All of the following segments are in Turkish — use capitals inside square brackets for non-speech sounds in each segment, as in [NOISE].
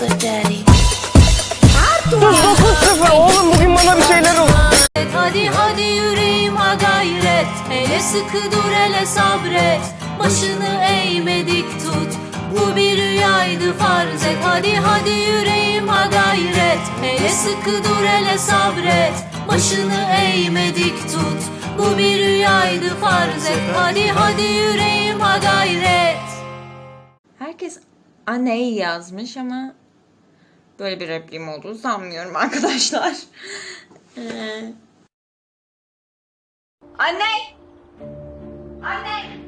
be my sugar daddy. Oğlum bugün bana bir şeyler oldu. Hadi hadi yüreğim ha gayret. Hele sıkı dur hele sabret. Başını eğme dik tut. Bu bir rüyaydı farz et. Hadi hadi yüreğim ha gayret. Hele sıkı dur hele sabret. Başını eğme dik tut. Bu bir rüyaydı farz et. Hadi hadi yüreğim ha gayret. Herkes anneyi yazmış ama böyle bir repliğim olduğunu sanmıyorum arkadaşlar. Ee, Anne! Anne!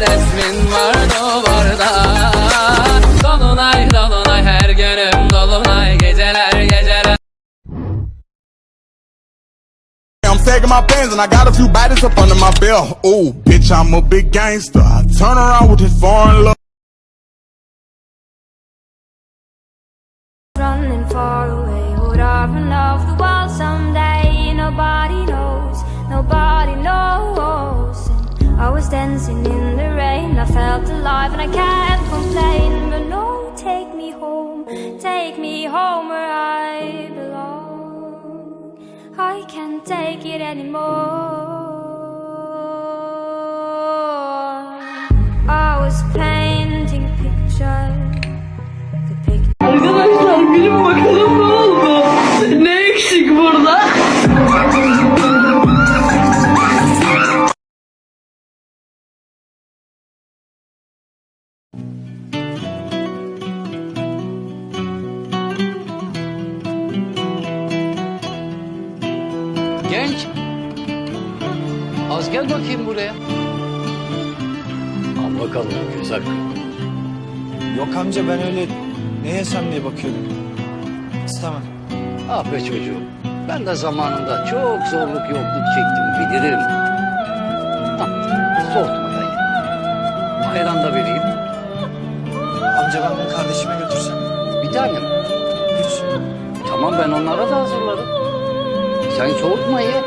resmin var duvarda Dolunay dolunay her günüm dolunay Geceler geceler I'm tagging my pants and I got a few bodies up under my belt. Ooh, bitch, I'm a big gangster. I turn around with this foreign love. Far away. Would I run off the world someday? Nobody knows, nobody knows. And I was dancing in the rain, I felt alive and I can't complain. But no, take me home, take me home where I belong. I can't take it anymore. I was painting a Eksik burada? Genç Az gel bakayım buraya Al bakalım güzel Yok amca ben öyle ne yesem diye bakıyordum. İstemem. Ah be çocuğum Ben de zamanında çok zorluk yokluk çektim bilirim. Tamam soğutmadan ye Ayran da vereyim. Amca ben bunu kardeşime götürsem. Bir tanem. Hiç. Tamam ben onlara da hazırlarım. Sen soğutma ye.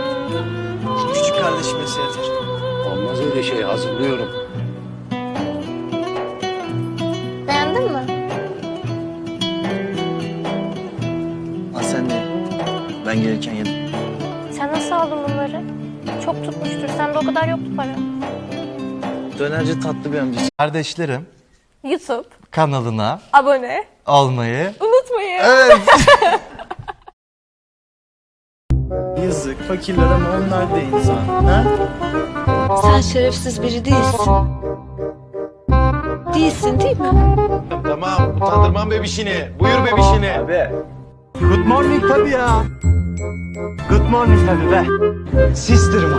Küçük kardeşim yese yeter. Olmaz öyle şey hazırlıyorum Ben gelirken yedim. Sen nasıl aldın bunları? Çok tutmuştur. Sende o kadar yoktu para. Dönerci tatlı bir amca. Kardeşlerim YouTube, kanalına abone, olmayı unutmayın. [LAUGHS] Yazık fakirler ama onlar da insan. Ha? Sen şerefsiz biri değilsin. Değilsin değil mi? Tamam utandırmam bebişini. Buyur bebişini. Abi. Good morning tabii ya. Good morning tabii be. Sister'ım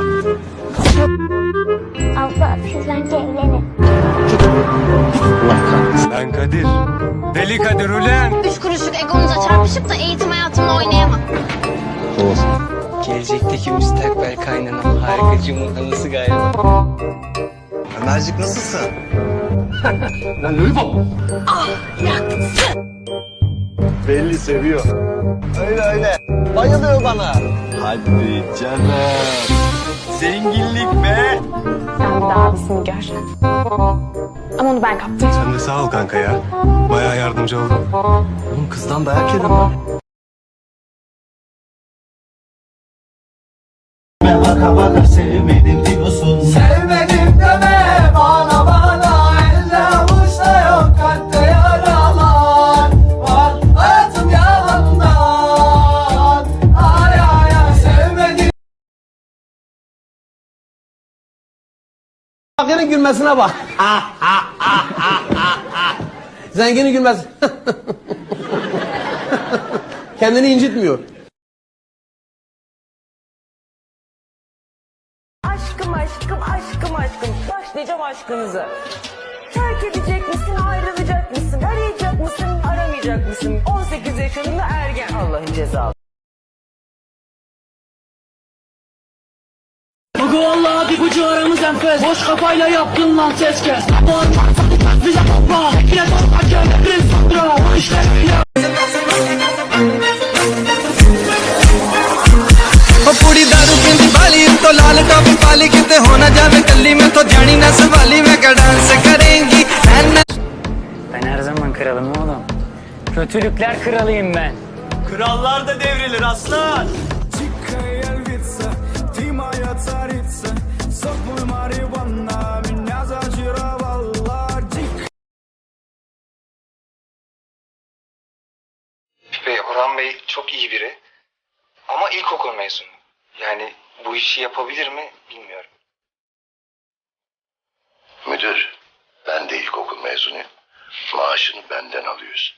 Abla siz bence evlenin. Ben Kadir. Deli Kadir ulen. Üç kuruşluk egonuza çarpışıp da eğitim hayatımla oynayamam. Gelecekteki müstakbel kaynanam harikacımın anısı galiba Ömercik nasılsın? [LAUGHS] Belli seviyor. Öyle öyle. Bayılıyor bana. Hadi canım. Zenginlik be. Sen daha abisini gör. Ama onu ben kaptım. Sen de sağ ol kanka ya. Bayağı yardımcı oldun. Oğlum kızdan dayak yedim ben. Baka baka sevmedim Fakirin gülmesine bak. Zenginin gülmesi. Kendini incitmiyor. Aşkım aşkım aşkım aşkım başlayacağım aşkınızı. Terk edecek misin ayrılacak mısın arayacak mısın aramayacak mısın 18 yaşında ergen Allah'ın cezası. Bugü vallahi bir İpucu aramız enfes Boş kafayla yaptın lan ses kes Bize kopma Yine topla kendimiz Sıra İşte पूरी दारू पींदी बाली तो लाल टॉप पाली कितने होना जावे कली में तो जानी ना सवाली में का डांस करेंगी Ben her zaman kralım oğlum. Kötülükler kralıyım ben. Krallar da devrilir aslan. Тихая львица, ты моя царица. Bey çok iyi biri. Ama ilkokul mezunu. Yani bu işi yapabilir mi bilmiyorum. Müdür, ben de ilkokul mezunuyum. Maaşını benden alıyorsun.